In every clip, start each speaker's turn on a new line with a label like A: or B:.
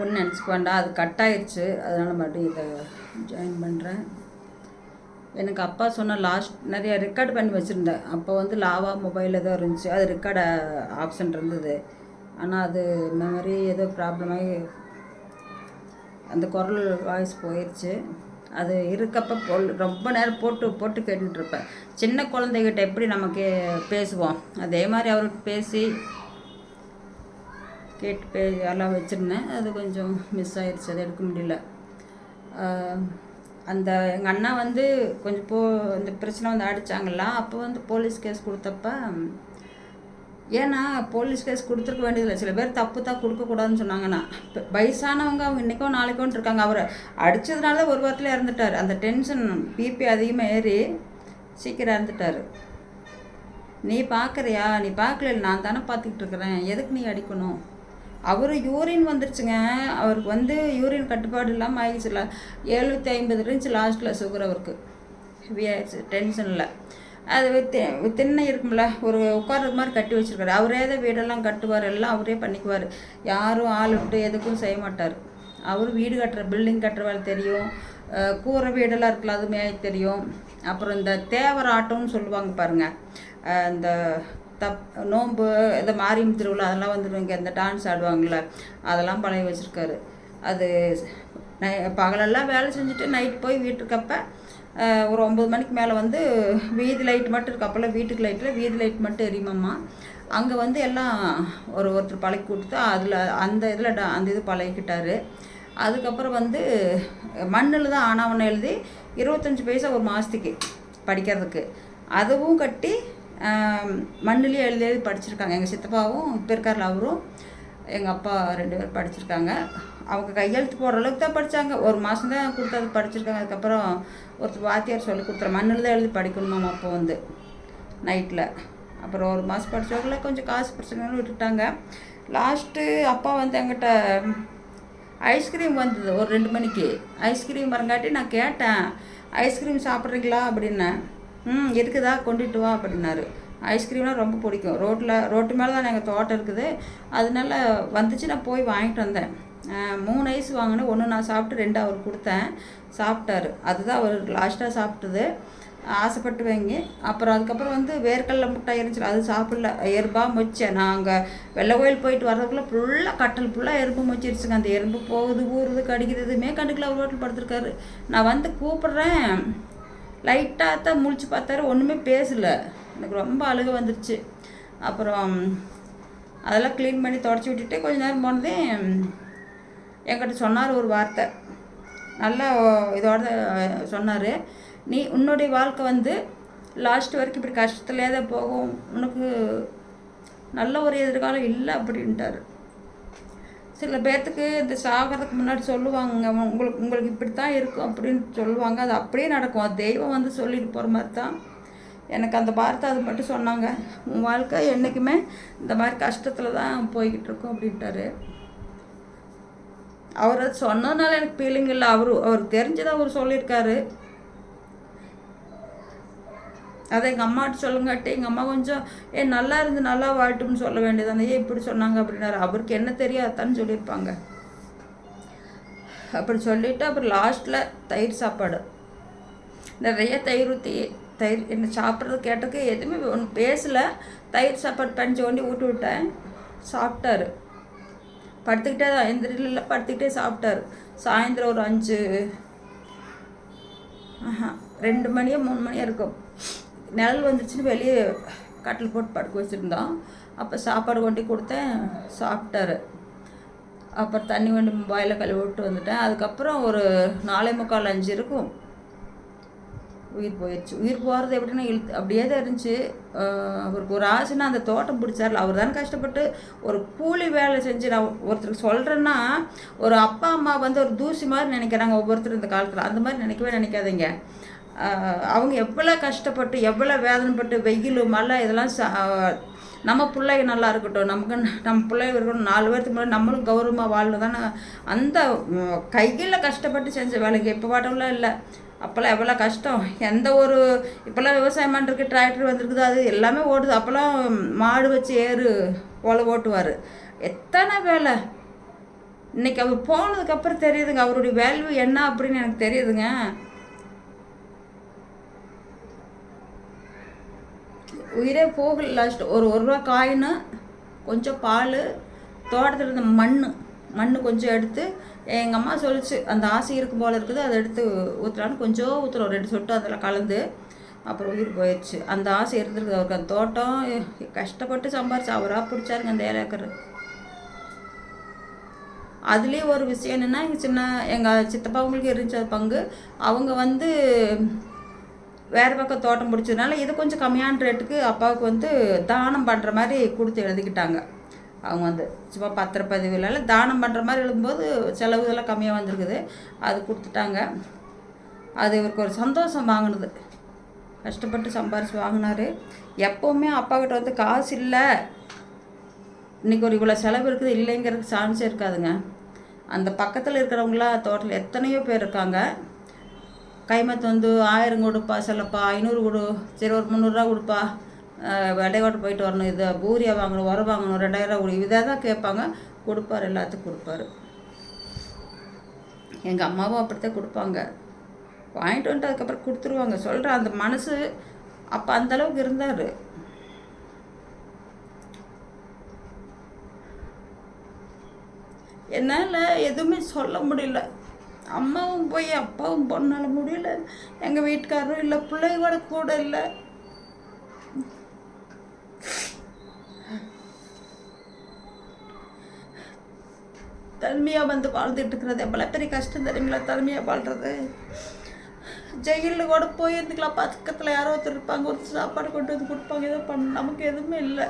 A: ஒன்று நினச்சிக்க வேண்டாம். அது கட் ஆயிடுச்சு அதனால் மறுபடியும் இதை ஜாயின் பண்ணுறேன் எனக்கு அப்பா சொன்ன லாஸ்ட் நிறைய ரெக்கார்ட் பண்ணி வச்சுருந்தேன். அப்போ வந்து லாவா மொபைல் ஏதோ இருந்துச்சு. அது ரெக்கார்டு ஆப்ஷன் இருந்தது. ஆனால் அது மெமரி ஏதோ ப்ராப்ளமாகி அந்த குரல் வாய்ஸ் போயிடுச்சு அது இருக்கப்போ பொல் ரொம்ப நேரம் போட்டு போட்டு கேட்டுட்டு இருப்பேன். சின்ன குழந்தைகிட்ட எப்படி நமக்கு பேசுவோம்? அதே மாதிரி அவர்கிட்ட பேசி கேட்டு பே எல்லாம் வச்சுருந்தேன். அது கொஞ்சம் மிஸ் ஆயிடுச்சு அது எடுக்க முடியல. அந்த எங்கள் அண்ணா வந்து கொஞ்சம் போ இந்த பிரச்சனை வந்து அடித்தாங்கல்ல அப்போ வந்து போலீஸ் கேஸ் கொடுத்தப்ப ஏன்னா போலீஸ் கேஸ் கொடுத்துருக்க வேண்டியதில்லை. சில பேர் தப்பு தான் கொடுக்கக்கூடாதுன்னு சொன்னாங்கன்னா இப்போ வயசானவங்க அவங்க இன்றைக்கோ நாளைக்கோன்னு இருக்காங்க. அவர் அடித்ததுனால ஒரு வாரத்தில் இறந்துட்டார். அந்த டென்ஷன் பிபி அதிகமாக ஏறி சீக்கிரம் இறந்துட்டார். நீ பார்க்குறியா நீ பார்க்கல நான் தானே பார்த்துக்கிட்டு இருக்கிறேன். எதுக்கு நீ அடிக்கணும்? அவர் யூரின் வந்துருச்சுங்க. அவருக்கு வந்து யூரின் கட்டுப்பாடு இல்லாமல் ஆயிடுச்சுல எழுநூற்றி ஐம்பது இருந்துச்சு லாஸ்ட்டில் சுகர் அவருக்கு. ஹெவியாகிடுச்சு டென்ஷனில் அது திண்ணை இருக்கும்ல ஒரு உட்கார்றது மாதிரி கட்டி வச்சிருக்காரு. அவரே தான் வீடெல்லாம் கட்டுவார் எல்லாம் அவரே பண்ணிக்குவார். யாரும் ஆள் விட்டு எதுக்கும் செய்ய மாட்டார். அவர் வீடு கட்டுற பில்டிங் கட்டுற வேலை தெரியும். கூரை வீடெல்லாம் இருக்குல்ல அதுமே தெரியும். அப்புறம் இந்த தேவராட்டம்னு சொல்லுவாங்க பாருங்கள் இந்த தப் நோன்பு இந்த மாரியம் திருவிழா அதெல்லாம் வந்துடும் இங்கே இந்த டான்ஸ் ஆடுவாங்கள்ல அதெல்லாம் பழகி வச்சுருக்காரு. அது நை பகலெல்லாம் வேலை செஞ்சுட்டு நைட் போய் வீட்டுக்கப்ப ஒரு ஒம்பது மணிக்கு மேலே வந்து வீதி லைட் மட்டும் இருக்கு. அப்போல்லாம் வீட்டுக்கு லைட்டில் வீதி லைட் மட்டும் எரியுமாம்மா. அங்கே வந்து எல்லாம் ஒரு ஒருத்தர் பழகி கொடுத்து அதில் அந்த இதில் அந்த இது பழகிக்கிட்டாரு. அதுக்கப்புறம் வந்து மண்ணில் தான் ஆனாவனை எழுதி இருபத்தஞ்சி பைசா ஒரு மாதத்துக்கு படிக்கிறதுக்கு. அதுவும் கட்டி மண்ணிலே எழுதி எழுதி படிச்சிருக்காங்க. எங்கள் சித்தப்பாவும் இப்போ இருக்கார்ல அவரும் எங்கள் அப்பா ரெண்டு பேரும் படிச்சிருக்காங்க. அவங்க கையெழுத்து போடுற அளவுக்கு தான் படித்தாங்க ஒரு மாதம் தான் கொடுத்தது படிச்சிருக்காங்க. அதுக்கப்புறம் ஒருத்தர் வாத்தியார் சொல்லி கொடுத்துற மண்ணில் தான் எழுதி படிக்கணுமாம் அப்போ வந்து நைட்டில் அப்புறம் ஒரு மாதம் படித்தவங்கள கொஞ்சம் காசு பிரச்சனைன்னு விட்டுட்டாங்க. லாஸ்ட்டு அப்பா வந்து எங்கிட்ட ஐஸ்கிரீம் வந்தது ஒரு ரெண்டு மணிக்கு. ஐஸ்கிரீம் வரங்காட்டி நான் கேட்டேன் ஐஸ்கிரீம் சாப்பிட்றீங்களா? அப்படின்னேன். ம் இருக்குதா கொண்டுட்டு வா அப்படின்னாரு. ஐஸ்கிரீம்லாம் ரொம்ப பிடிக்கும். ரோட்டில் ரோட்டு மேலே தான் எங்கள் தோட்டம் இருக்குது. அதனால வந்துச்சு நான் போய் வாங்கிட்டு வந்தேன். மூணு ஐஸ் வாங்கினேன் ஒன்று நான் சாப்பிட்டு ரெண்டு அவர் கொடுத்தேன். சாப்பிட்டாரு. அதுதான் அவர் லாஸ்ட்டாக சாப்பிட்டது. ஆசைப்பட்டு வைங்க அப்புறம் அதுக்கப்புறம் வந்து வேர்க்கடலை முட்டை இருந்துச்சு. அது சாப்பிடல. எறும்பாக மொச்சேன். நான் அங்கே வெள்ளை கோயில் போயிட்டு வர்றதுக்குள்ளே ஃபுல்லாக கட்டல் ஃபுல்லாக எறும்பு மொச்சிருச்சுங்க. அந்த எறும்பு போகுது ஊறுது கடிக்குது. எதுவுமே கண்டுக்கல அவர் ரோட்டில் படுத்துருக்காரு. நான் வந்து கூப்பிட்றேன். லைட்டாக தான் முழிச்சு பார்த்தாரு ஒன்றுமே பேசல. எனக்கு ரொம்ப அழுக வந்துருச்சு. அப்புறம் அதெல்லாம் க்ளீன் பண்ணி தொடச்சி விட்டுட்டு கொஞ்சம் நேரம் போனதே என்கிட்ட சொன்னார் ஒரு வார்த்தை. நல்லா இதோட சொன்னார். நீ உன்னுடைய வாழ்க்கை வந்து லாஸ்ட் வரைக்கும் இப்படி கஷ்டத்துலேயே தான் போகும். உனக்கு நல்ல ஒரு எதிர்காலம் இல்லை அப்படின்ட்டாரு. சில பேர்த்துக்கு இந்த சாகிறதுக்கு முன்னாடி சொல்லுவாங்க உங்களுக்கு உங்களுக்கு இப்படி தான் இருக்கும் அப்படின்னு சொல்லுவாங்க. அது அப்படியே நடக்கும். அது தெய்வம் வந்து சொல்லிட்டு போகிற மாதிரி தான் எனக்கு அந்த வார்த்தை அது மட்டும் சொன்னாங்க. உன் வாழ்க்கை என்றைக்குமே இந்த மாதிரி கஷ்டத்தில் தான் போய்கிட்டு இருக்கும் அப்படின்ட்டாரு. அவர் அது சொன்னதுனால எனக்கு ஃபீலிங் இல்லை. அவரு அவருக்கு தெரிஞ்சதை அவர் சொல்லியிருக்காரு. அதை எங்கள் அம்மாட்ட சொல்லுங்காட்டி எங்கள் அம்மா கொஞ்சம் ஏ நல்லா இருந்து நல்லா வாழட்டும்னு சொல்ல வேண்டியதானே ஏன் இப்படி சொன்னாங்க? அப்படின்னாரு. அவருக்கு என்ன தெரியாதான்னு சொல்லியிருப்பாங்க. அப்படி சொல்லிவிட்டு அப்புறம் லாஸ்ட்டில் தயிர் சாப்பாடு. நிறைய தயிர் ஊற்றி தயிர் என்ன சாப்பிட்றது கேட்டதுக்கு எதுவுமே ஒன்றும் பேசலை. தயிர் சாப்பாடு பஞ்சு ஒண்டி ஊட்டி விட்டேன். சாப்பிட்டாரு. படுத்துக்கிட்டே தான் எந்திரில படுத்துக்கிட்டே சாப்பிட்டாரு. சாயந்தரம் ஒரு அஞ்சு ஆஹா ரெண்டு மணியோ மூணு மணியோ இருக்கும். நிழல் வந்துருச்சுன்னு வெளியே கட்டில் போட்டு படுக்க வச்சுருந்தோம் அப்போ சாப்பாடு கொண்டு கொடுத்தேன். சாப்பிட்டாரு. அப்புறம் தண்ணி கொண்டு வாயில கழுவி விட்டு வந்துட்டேன். அதுக்கப்புறம் ஒரு நாலே முக்கால் அஞ்சு இருக்கும். உயிர் போயிடுச்சு உயிர் போகிறது எப்படின்னா இழுத்து அப்படியே தான் இருந்துச்சு. அவருக்கு ஒரு ஆசைன்னா அந்த தோட்டம் பிடிச்சார்ல. அவர் தானே கஷ்டப்பட்டு ஒரு கூலி வேலை செஞ்சு நான் ஒருத்தருக்கு சொல்கிறேன்னா ஒரு அப்பா அம்மா வந்து ஒரு தூசி மாதிரி நினைக்கிறாங்க ஒவ்வொருத்தரும் இந்த காலத்தில். அந்த மாதிரி நினைக்கவே நினைக்காதீங்க. அவங்க எவ்வளோ கஷ்டப்பட்டு எவ்வளோ வேதனைப்பட்டு வெயில் மழை இதெல்லாம் நம்ம பிள்ளைங்க நல்லா இருக்கட்டும். நமக்கு நம்ம பிள்ளைங்க இருக்கணும். நாலு பேர்த்துக்கு முன்னாடி நம்மளும் கௌரவமாக வாழணும் தானே அந்த கையில் கஷ்டப்பட்டு செஞ்ச வேலைங்க. இப்போ பாட்டம்லாம் இல்லை. அப்போல்லாம் எவ்வளோ கஷ்டம். எந்த ஒரு இப்போல்லாம் விவசாயம் பண்ணுறதுக்கு டிராக்டர் வந்திருக்குது அது எல்லாமே ஓடுது. அப்போல்லாம் மாடு வச்சு ஏறு போல ஓட்டுவார். எத்தனை வேலை. இன்னைக்கு அவர் போனதுக்கப்புறம் தெரியுதுங்க. அவருடைய வேல்யூ என்ன அப்படின்னு எனக்கு தெரியுதுங்க. உயிரே போகல லாஸ்ட் ஒரு ஒரு ரூபா காயின்னு கொஞ்சம் பால் தோட்டத்தில் இருந்த மண் மண் கொஞ்சம் எடுத்து எங்கள் அம்மா சொல்லிச்சு அந்த ஆசை இருக்கும் போல் இருக்குது அதை எடுத்து ஊற்றலான்னு கொஞ்சம் ஊற்றுறோம் ரெண்டு சொட்டு அதில் கலந்து அப்புறம் உயிர் போயிடுச்சு அந்த ஆசை இருந்திருக்குது. அவருக்கு அந்த தோட்டம் கஷ்டப்பட்டு சம்பாரிச்சு அவராக பிடிச்சாருங்க அந்த ஏழை ஏக்கர். அதுலேயே ஒரு விஷயம் என்னென்னா எங்கள் சின்ன எங்கள் சித்தப்பாவங்களுக்கு இருந்துச்சு அது பங்கு அவங்க வந்து வேறு பக்கம் தோட்டம் பிடிச்சதுனால இது கொஞ்சம் கம்மியான ரேட்டுக்கு அப்பாவுக்கு வந்து தானம் பண்ணுற மாதிரி கொடுத்து எழுதிக்கிட்டாங்க. அவங்க வந்து சும்மா பத்திரப்பதிவுல தானம் பண்ணுற மாதிரி எழுதும்போது செலவு இதெல்லாம் கம்மியாக வந்திருக்குது. அது கொடுத்துட்டாங்க. அது இவருக்கு ஒரு சந்தோஷம் வாங்கினது. கஷ்டப்பட்டு சம்பாரிச்சு வாங்கினாரு. எப்போவுமே அப்பா கிட்ட வந்து காசு இல்லை. இன்றைக்கி ஒரு இவ்வளோ செலவு இருக்குது இல்லைங்கிறதுக்கு சான்ஸே இருக்காதுங்க. அந்த பக்கத்தில் இருக்கிறவங்களாம் தோட்டத்தில் எத்தனையோ பேர் இருக்காங்க. கைமத்து வந்து ஆயிரம் கொடுப்பா சிலப்பா ஐநூறு கொடு. சரி ஒரு முந்நூறுரூவா கொடுப்பா. வெள்ளைக்கோட்டை போயிட்டு வரணும். இது பூரியா வாங்கணும் உரம் வாங்கணும் ரெண்டாயிரம் கொடு. இதை தான் கேட்பாங்க. கொடுப்பாரு எல்லாத்துக்கும் கொடுப்பாரு. எங்கள் அம்மாவும் அப்படித்தான் கொடுப்பாங்க. வாங்கிட்டு வந்துட்டு அதுக்கப்புறம் கொடுத்துருவாங்க. சொல்கிறேன் அந்த மனசு அப்போ அந்தளவுக்கு இருந்தார். என்னால் எதுவுமே சொல்ல முடியல. அம்மாவும் போய் அப்பாவும் பொண்ணால் முடியல. எங்கள் வீட்டுக்காரரும் இல்லை பிள்ளைகளோட கூட இல்லை. தனிமையாக வந்து வாழ்ந்துட்டு இருக்கிறது எவ்வளோ பெரிய கஷ்டம் தெரியுங்களா? தனிமையாக வாழ்கிறது ஜெயிலில் கூட போய் இருந்துக்கலாம் பக்கத்தில் யாரோ ஒருத்தர் இருப்பாங்க. ஒரு சாப்பாடு கொண்டு வந்து கொடுப்பாங்க. ஏதோ பண்ண நமக்கு எதுவுமே இல்லை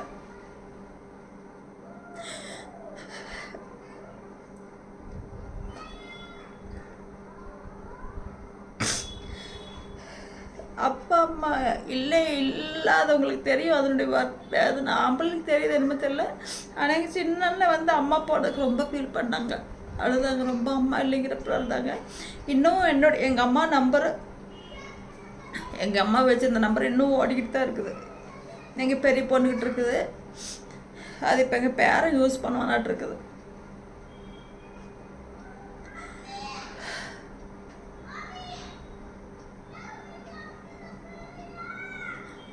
A: அப்பா அம்மா இல்லை இல்லாதவங்களுக்கு தெரியும். அதனுடைய வார்த்தை அது நம்மளுக்கு தெரியுது என்னமோ தெரியல. ஆனால் எங்கள் சின்ன வந்து அம்மா போனதுக்கு ரொம்ப ஃபீல் பண்ணாங்க. அழுதாங்க ரொம்ப அம்மா இல்லைங்கிறப்ப அழுதாங்க. இன்னும் என்னோட எங்கள் அம்மா நம்பரு எங்கள் அம்மா வச்சுருந்த நம்பர் இன்னும் ஓடிக்கிட்டு தான் இருக்குது. எங்கள் பெரிய பொண்ணுக்கிட்டு இருக்குது. அது இப்போ எங்கள் பேரன் யூஸ் பண்ணுவானாட்டு இருக்குது.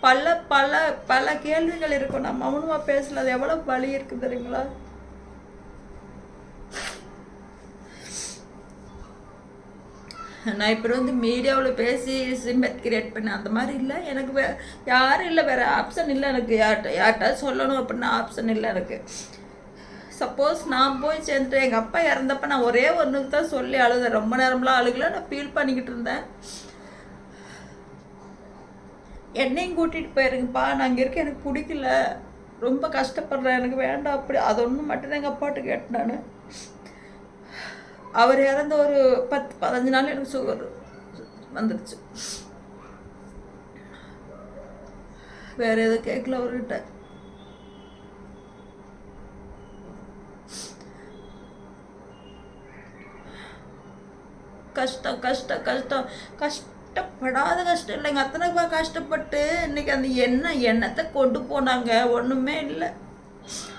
A: பல பல பல கேள்விகள் இருக்கும் நான் மௌனமாக பேசல அது எவ்வளோ வலி இருக்குது தெரியுங்களா? நான் இப்போ வந்து மீடியாவில் பேசி சிம்பத் கிரியேட் பண்ணேன். அந்த மாதிரி இல்லை. எனக்கு வே யாரும் இல்லை. வேறு ஆப்ஷன் இல்லை எனக்கு. யார்கிட்ட யார்கிட்ட சொல்லணும் அப்படின்னா ஆப்ஷன் இல்லை எனக்கு. சப்போஸ் நான் போய் சேர்ந்துட்டு எங்கள் அப்பா இறந்தப்ப நான் ஒரே ஒன்றுக்கு தான் சொல்லி அழுதேன். ரொம்ப நேரம்லாம் அழுகல. நான் ஃபீல் பண்ணிக்கிட்டு இருந்தேன். என்னையும் கூட்டிகிட்டு போயிருங்கப்பா. நான் அங்கே இருக்க எனக்கு பிடிக்கல. ரொம்ப கஷ்டப்படுறேன். எனக்கு வேண்டாம் அப்படி. அது ஒன்று மட்டும் எங்கள் அப்பாட்ட கேட்டேன் நான். அவர் இறந்த ஒரு பத்து பதினஞ்சு நாள் எனக்கு சுகர் வந்துடுச்சு வேற எதுவும் கேட்கல அவர்கிட்ட. கஷ்டம் கஷ்டம். கஷ்டம். கஷ்டப்படாத கஷ்டம் இல்லை எங்கள் அத்தனை கஷ்டப்பட்டு இன்னைக்கு அந்த எண்ணெய் எண்ணத்தை கொண்டு போனாங்க. ஒன்றுமே இல்லை.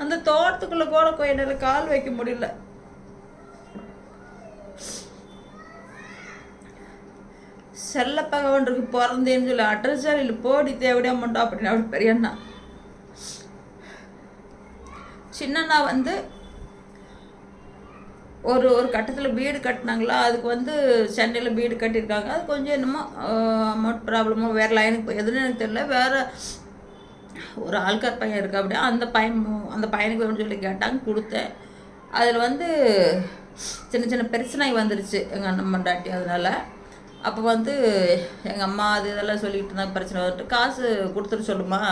A: அந்த தோட்டத்துக்குள்ளே கூட கோயிலில் கால் வைக்க முடியல. செல்ல பகவானுக்கு பிறந்தேன்னு சொல்லி அட்ரஸாலில் போடி தேவடியா மண்டா அப்படின்னு அப்படி பெரியண்ணா. சின்னண்ணா வந்து ஒரு ஒரு கட்டத்தில் வீடு கட்டினாங்களா அதுக்கு வந்து சென்னையில் வீடு கட்டியிருக்காங்க. அது கொஞ்சம் என்னமோ அமௌண்ட் ப்ராப்ளமோ வேறு லைனுக்கு போய் எதுன்னு எனக்கு தெரியல. வேறு ஒரு ஆள்கார் பையன் இருக்கா அப்படியே அந்த பையன் அந்த பையனுக்கு வேணும்னு சொல்லி கேட்டாங்க கொடுத்தேன். அதில் வந்து சின்ன சின்ன பிரச்சனை வந்துருச்சு எங்கள் அண்ணன் மண்டாட்டி அதனால். அப்போ வந்து எங்கள் அம்மா அது இதெல்லாம் சொல்லிக்கிட்டு இருந்தாங்க பிரச்சனை வந்துட்டு காசு கொடுத்துட்டு சொல்லுமா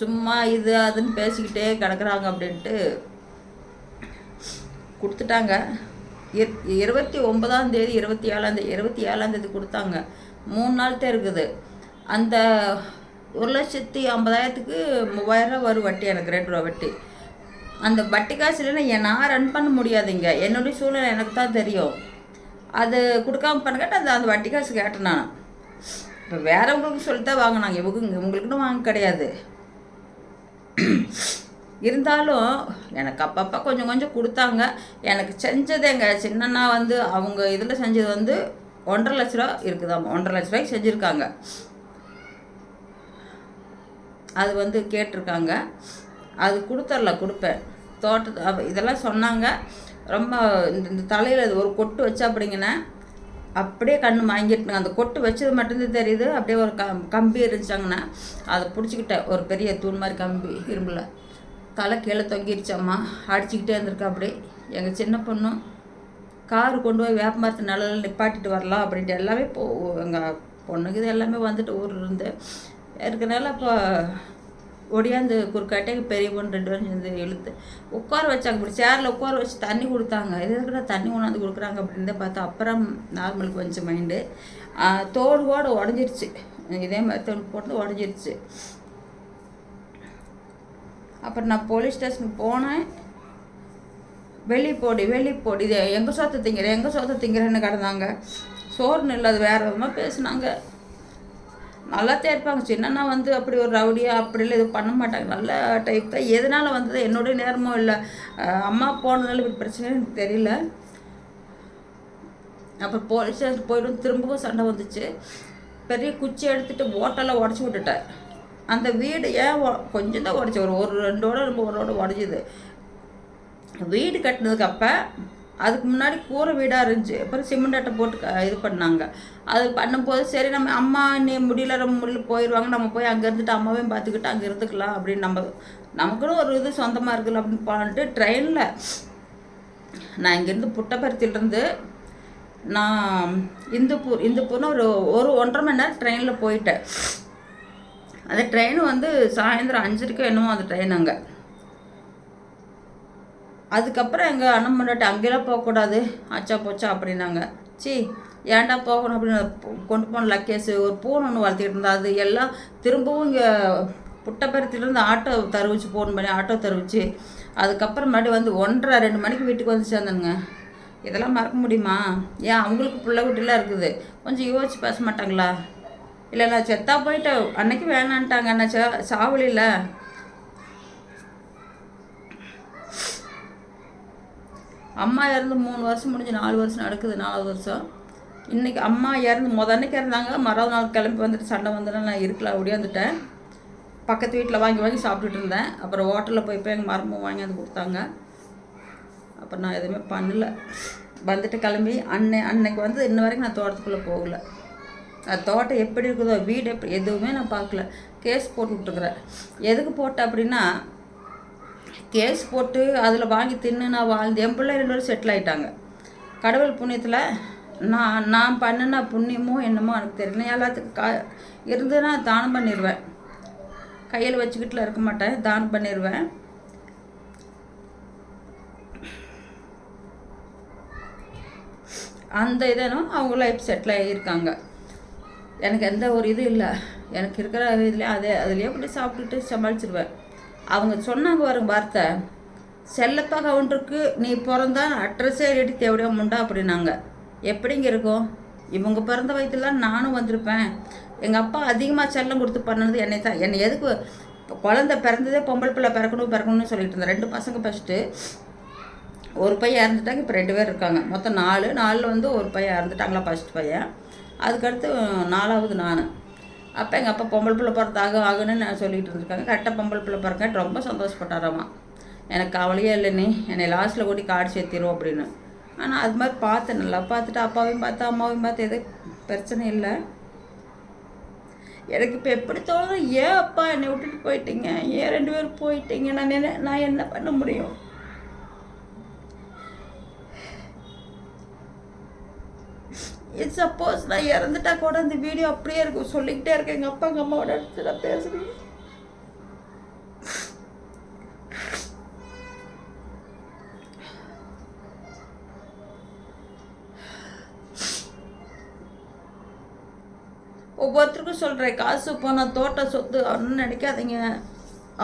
A: சும்மா இது அதுன்னு பேசிக்கிட்டே கிடக்குறாங்க அப்படின்ட்டு. கொடுத்துட்டாங்க. இருபத்தி ஒன்பதாம் தேதி இருபத்தி ஏழாம் தேதி இருபத்தி ஏழாம் தேதி கொடுத்தாங்க. மூணு நாள் தான் இருக்குது. அந்த ஒரு லட்சத்தி ஐம்பதாயிரத்துக்கு மூவாயிரரூவா வரும் வட்டி எனக்கு ரெண்டு ரூபா வட்டி. அந்த வட்டி காசு இல்லைன்னா நான் ரன் பண்ண முடியாதுங்க. என்னுடைய சூழ்நிலை எனக்கு தான் தெரியும். அது கொடுக்காம பண்ண அந்த அந்த வட்டி காசு கேட்டேன் நான். இப்போ வேறவங்களுக்கு சொல்லித்தான் வாங்கினாங்க. இவங்க இவங்களுக்குன்னு வாங்க கிடையாது. இருந்தாலும் எனக்கு அப்பப்போ கொஞ்சம் கொஞ்சம் கொடுத்தாங்க. எனக்கு செஞ்சது எங்கள் சின்னண்ணா வந்து அவங்க இதில் செஞ்சது வந்து ஒன்றரை லட்ச ரூபா இருக்குதாம். ஒன்றரை லட்ச ரூபாய்க்கு செஞ்சுருக்காங்க. அது வந்து கேட்டிருக்காங்க. அது கொடுத்துர்ல கொடுப்பேன். தோட்டத்து இதெல்லாம் சொன்னாங்க. ரொம்ப இந்த இந்த தலையில் ஒரு கொட்டு வச்சா அப்படிங்கன்னா அப்படியே கண் வாங்கிட்டுங்க அந்த கொட்டு வச்சது மட்டும்தான் தெரியுது. அப்படியே ஒரு கம் கம்பி இருந்துச்சாங்கன்னா அதை பிடிச்சிக்கிட்டேன். ஒரு பெரிய தூண் மாதிரி கம்பி இரும்பில். தலை கீழே தொங்கிருச்சம்மா. அடிச்சுக்கிட்டே இருந்திருக்கா அப்படி எங்கள் சின்ன பொண்ணும் கார் கொண்டு போய் வேப்ப மரத்து நிழல்ல நிப்பாட்டிட்டு வரலாம் அப்படின்ட்டு எல்லாமே போ எங்கள் பொண்ணுக்கு இது எல்லாமே வந்துட்டு ஊரில் இருந்து. இருக்கனால இப்போ ஒடியாந்து குறுக்காட்டே பெரிய பொண்ணு ரெண்டு பேரும் சேர்ந்து இழுத்து உட்கார வச்சாங்க. இப்படி சேரில் உட்கார வச்சு தண்ணி கொடுத்தாங்க. இது இருக்கிற தண்ணி கொண்டாந்து கொடுக்குறாங்க அப்படின்னு தான் பார்த்தா அப்புறம் நார்மலுக்கு வந்துச்சு மைண்டு தோடு கூட உடஞ்சிருச்சு. இதே மாதிரி தோடு போட்டு உடஞ்சிருச்சு. அப்புறம் நான் போலீஸ் ஸ்டேஷனுக்கு போனேன். வெளி போடி வெளி போடி. இது எங்கள் சோத்தை திங்கிற எங்கள் சொத்தை திங்கிறேன்னு கிடந்தாங்க. சோறு இல்லாத வேறு விதமாக பேசுனாங்க. நல்லா இருப்பாங்க சின்னண்ணா வந்து அப்படி ஒரு ரவுடியாக அப்படிலாம் எதுவும் பண்ண மாட்டாங்க. நல்ல டைப் தான். எதனால் வந்தது? என்னுடைய நேரமும் இல்லை. அம்மா போனதுனால இப்படி பிரச்சனை எனக்கு தெரியல. அப்புறம் போலீஸ் ஸ்டேஷன் போய்டும் திரும்பவும் சண்டை வந்துச்சு. பெரிய குச்சி எடுத்துகிட்டு ஓட்டெல்லாம் உடச்சி விட்டுட்டேன். அந்த வீடு ஏன் கொஞ்சம் தான் உடச்சி ஒரு ஒரு ரெண்டோட ரொம்ப ஒரோட உடஞ்சிது. வீடு கட்டினதுக்கப்போ அதுக்கு முன்னாடி கூரை வீடாக இருந்துச்சு. அப்புறம் சிமெண்ட் அட்டை போட்டு க- இது பண்ணாங்க. அது பண்ணும்போது சரி நம்ம அம்மா நீ முடியல ரொம்ப முடியல போயிடுவாங்க நம்ம போய் அங்கே இருந்துட்டு அம்மாவையும் பார்த்துக்கிட்டு அங்கே இருந்துக்கலாம் அப்படின்னு நம்ம நமக்குன்னு ஒரு இது சொந்தமாக இருக்குல்ல அப்படின்னு பண்ணிட்டு ட்ரெயினில் நான் இங்கேருந்து புட்டபர்த்தியிலேருந்து நான் இந்துப்பூர் இந்துப்பூர்னு ஒரு ஒரு ஒன்றரை மணி நேரம் ட்ரெயினில் போயிட்டேன். அந்த ட்ரெயின் வந்து சாயந்தரம் அஞ்சரைக்கோ என்னமோ அந்த ட்ரெயின் அங்கே. அதுக்கப்புறம் எங்கள் அண்ணன் முன்னாடி அங்கெல்லாம் போகக்கூடாது. ஆச்சா போச்சா அப்படின்னாங்க. சி ஏன்டா போகணும் அப்படின்னு கொண்டு போன லக்கேஜ் ஒரு பூனை ஒன்று வளர்த்திக்கிட்டு இருந்தா அது எல்லாம் திரும்பவும் இங்கே புட்டப்பருத்திலேருந்து ஆட்டோ தருவிச்சு ஃபோன் பண்ணி ஆட்டோ தருவிச்சு அதுக்கப்புறம் மறுபடியும் வந்து ஒன்றரை ரெண்டு மணிக்கு வீட்டுக்கு வந்து சேர்ந்தேனுங்க. இதெல்லாம் மறக்க முடியுமா? ஏன் அவங்களுக்கு பிள்ளை குட்டிலாம் இருக்குது. கொஞ்சம் யோசிச்சு பேச மாட்டாங்களா? இல்லை நான் செத்தா போயிட்டு அன்னைக்கு வேணான்ட்டாங்க. நான் சா சாவலில்ல. அம்மா இறந்து மூணு வருஷம் முடிஞ்சு நாலு வருஷம் நடக்குது நாலாவது வருஷம். இன்றைக்கி அம்மா இறந்து முத அன்னைக்கு இறந்தாங்க. மறாவது நாள் கிளம்பி வந்துட்டு சண்டை வந்தேன்னா நான் இருக்கலாம் ஒடியாந்துட்டேன் பக்கத்து வீட்டில் வாங்கி வாங்கி சாப்பிட்டுட்டு இருந்தேன். அப்புறம் ஹோட்டலில் போய் போய் எங்கள் மரமும் வாங்கி வந்து கொடுத்தாங்க. அப்புறம் நான் எதுவுமே பண்ணல. வந்துட்டு கிளம்பி அன்னை அன்னைக்கு வந்து இன்ன வரைக்கும் நான் தோட்டத்துக்குள்ளே போகலை. தோட்டம் எப்படி இருக்குதோ வீடு எப்படி எதுவுமே நான் பார்க்கல. கேஸ் போட்டு விட்டுருக்குறேன். எதுக்கு போட்டேன் அப்படின்னா கேஸ் போட்டு அதில் வாங்கி தின்னு நான் வாழ்ந்து என் பிள்ளை ரெண்டு பேரும் செட்டில் ஆகிட்டாங்க கடவுள் புண்ணியத்தில் நான் நான் பண்ணின புண்ணியமோ என்னமோ எனக்கு தெரியல. எல்லாத்துக்கும் எல்லாத்துக்கும் கா நான் தானம் பண்ணிடுவேன் கையில் வச்சுக்கிட்டுல இருக்க மாட்டேன் தானம் பண்ணிடுவேன் அந்த இதனும் அவங்க லைஃப் செட்டில் ஆகியிருக்காங்க எனக்கு எந்த ஒரு இது இல்லை. எனக்கு இருக்கிற இதுலேயே அதே அதுலேயே அப்படி சாப்பிட்டுட்டு சமாளிச்சிருவேன். அவங்க சொன்னாங்க பாருங்க வார்த்தை செல்லப்பா கவுண்டருக்கு நீ பிறந்தா அட்ரஸே ரெடி தேவையோ முண்டா? அப்படின்னாங்க. எப்படிங்க இருக்கும்? இவங்க பிறந்த வயதுலாம் நானும் வந்திருப்பேன். எங்கள் அப்பா அதிகமாக செல்லம் கொடுத்து பண்ணது என்னை தான். என்னை எதுக்கு இப்போ குழந்த பிறந்ததே பொம்பளை பிள்ளை பிறக்கணும் பிறக்கணும்னு சொல்லிட்டு இருந்தேன். ரெண்டு பசங்க ஃபஸ்ட்டு ஒரு பையன் இறந்துட்டாங்க இப்போ ரெண்டு பேர் இருக்காங்க. மொத்தம் நாலு நாலில் வந்து ஒரு பையன் இறந்துட்டாங்களா ஃபஸ்ட் பையன். அதுக்கடுத்து நாலாவது நான். அப்போ எங்கள் அப்பா பொம்பளை பிள்ளை பிறந்த ஆக ஆகுன்னு நான் சொல்லிட்டு இருந்திருக்காங்க. கரெக்டாக பொம்பளை பிள்ளை பிறக்க ரொம்ப சந்தோஷப்பட்டாராமா. எனக்கு கவலையே இல்லை நீ என்னை லாஸ்ட்டில் கூட்டி காடு சேர்த்திரும் அப்படின்னு. ஆனால் அது மாதிரி பார்த்தேன் நல்லா பார்த்துட்டு அப்பாவையும் பார்த்து அம்மாவையும் பார்த்து எது பிரச்சனை இல்லை. எனக்கு இப்போ எப்படி தோணுது ஏன் அப்பா என்னை விட்டுட்டு போயிட்டீங்க? ஏன் ரெண்டு பேரும் போயிட்டீங்க? நான் என்ன நான் என்ன பண்ண முடியும்? இட்ஸ் சப்போஸ் நான் இறந்துட்டா கூட இந்த வீடியோ அப்படியே இருக்கும். சொல்லிக்கிட்டே இருக்கேன். எங்கள் அப்பா எங்கள் அம்மாவோட எடுத்து நான் பேசுகிறேன் ஒவ்வொருத்தருக்கும் சொல்கிறேன் காசு போனால் தோட்ட சொத்து அப்படின்னு நினைக்காதீங்க.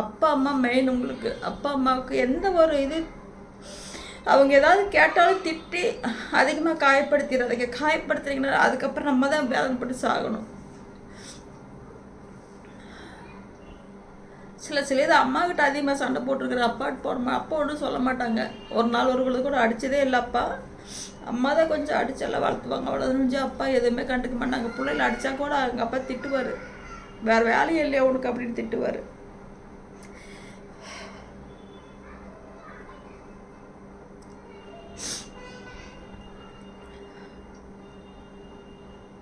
A: அப்பா அம்மா மெயின் உங்களுக்கு. அப்பா அம்மாவுக்கு எந்த ஒரு இது அவங்க ஏதாவது கேட்டாலும் திட்டி அதிகமாக காயப்படுத்திடுறாங்க காயப்படுத்துறீங்கன்னா அதுக்கப்புறம் நம்ம தான் வேதனைப்பட்டு சாகணும்.
B: சில சில இது அம்மா கிட்ட அதிகமாக சண்டை போட்டிருக்கிற அப்பாட்டு போகிறோமா அப்பா ஒன்றும் சொல்ல மாட்டாங்க. ஒரு நாள் ஒரு கூட அடிச்சதே இல்லை அப்பா. அம்மா தான் கொஞ்சம் அடிச்செல்லாம் வளர்த்துவாங்க. அவ்வளோ நினச்சி அப்பா எதுவுமே கண்டுக்க மாட்டாங்க. பிள்ளைல அடித்தா கூட எங்கள் அப்பா திட்டுவார். வேறு வேலையே இல்லையா உனக்கு அப்படின்னு திட்டுவார்.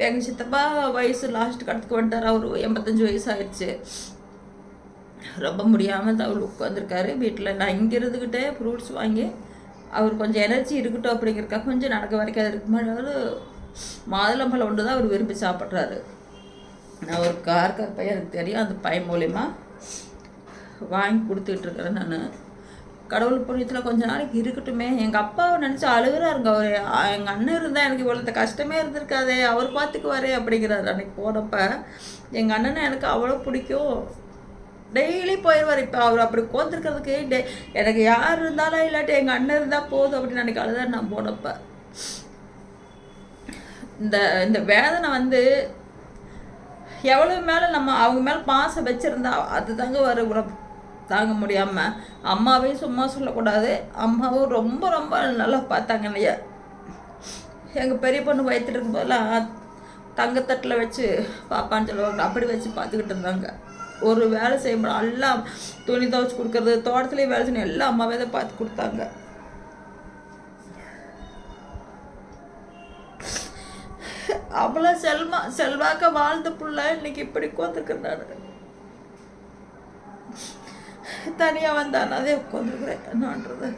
B: எங்கள் சித்தப்பா வயசு லாஸ்ட் கடத்துக்கு வந்துட்டார். அவர் எண்பத்தஞ்சு வயசு ஆயிடுச்சு ரொம்ப முடியாமல் தான் அவர் உட்காந்துருக்காரு வீட்டில் நான் இங்கே இருந்துக்கிட்டே ஃப்ரூட்ஸ் வாங்கி அவர் கொஞ்சம் எனர்ஜி இருக்கட்டும் அப்படிங்கிறக்காக கொஞ்சம் நடக்க வரைக்கும் அது இருக்கு மாதுளம்பழம் ஒன்று தான் அவர் விரும்பி சாப்பிட்றாரு. நான் ஒரு கார்கார் பையன் எனக்கு தெரியும். அந்த பையன் மூலயமா வாங்கி கொடுத்துட்ருக்குறேன் நான். கடவுள் புண்ணியத்தில் கொஞ்ச நாளைக்கு இருக்கட்டுமே. எங்கள் அப்பாவை நினச்சி அழுகிறாருங்க. அவர் எங்கள் அண்ணன் இருந்தால் எனக்கு இவ்வளோ கஷ்டமே இருந்திருக்காதே. அவர் பார்த்துக்குவாரு அப்படிங்கிறாரு. அன்னைக்கு போனப்ப எங்கள் அண்ணனை எனக்கு அவ்வளோ பிடிக்கும். டெய்லி போயிடுவார் இப்போ அவர் அப்படி கோந்துருக்கிறதுக்கு டே எனக்கு யார் இருந்தாலும் இல்லாட்டி எங்கள் அண்ணன் இருந்தால் போதும் அப்படின்னு அன்றைக்கி அழுதார் நான் போனப்ப. இந்த இந்த வேதனை வந்து எவ்வளோ மேலே நம்ம அவங்க மேலே பாசம் வச்சுருந்தா அது தாங்க வர கூட தாங்க முடியாமல் அம்மாவையும் சும்மா சொல்லக்கூடாது. அம்மாவும் ரொம்ப ரொம்ப நல்லா பார்த்தாங்க இல்லையா எங்கள் பெரிய பொண்ணு வயிற்று இருக்கும்போதெல்லாம் தங்கத்தட்டில் வச்சு பாப்பான்னு சொல்லுவாங்க. அப்படி வச்சு பார்த்துக்கிட்டு இருந்தாங்க. ஒரு வேலை செய்யும்போது எல்லாம் துணி துவைச்சி கொடுக்கறது தோட்டத்துலேயே வேலை செய்யணும். எல்லாம் அம்மாவே தான் பார்த்து கொடுத்தாங்க. அவ்வளோ செல்வா செல்வாக்க வாழ்ந்த புள்ள இன்னைக்கு இப்படி உட்காந்துருக்கேன் நான். தனியாக வந்தானாதே உட்காந்துருக்குறேன் என்னன்றது?